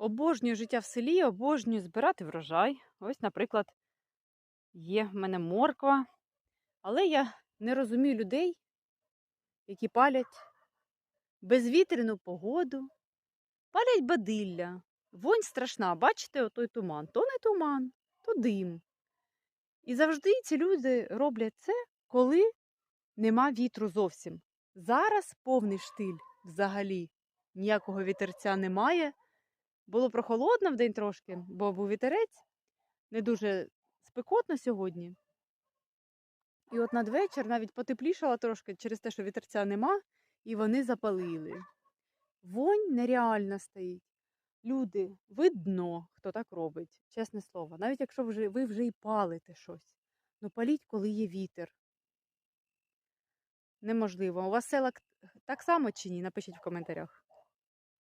Обожнюю життя в селі, обожнюю збирати врожай. Ось, наприклад, є в мене морква. Але я не розумію людей, які палять безвітряну погоду, палять бадилля. Вонь страшна, бачите, отой туман. То не туман, то дим. І завжди ці люди роблять це, коли нема вітру зовсім. Зараз повний штиль взагалі. Ніякого вітерця немає. Було прохолодно в день трошки, бо був вітерець, не дуже спекотно сьогодні. І от надвечір навіть потеплішало трошки через те, що вітерця нема, і вони запалили. Вонь нереальна стоїть. Люди, видно, хто так робить, чесне слово. Навіть якщо вже, ви вже і палите щось, ну паліть, коли є вітер. Неможливо. У вас села так само чи ні? Напишіть в коментарях.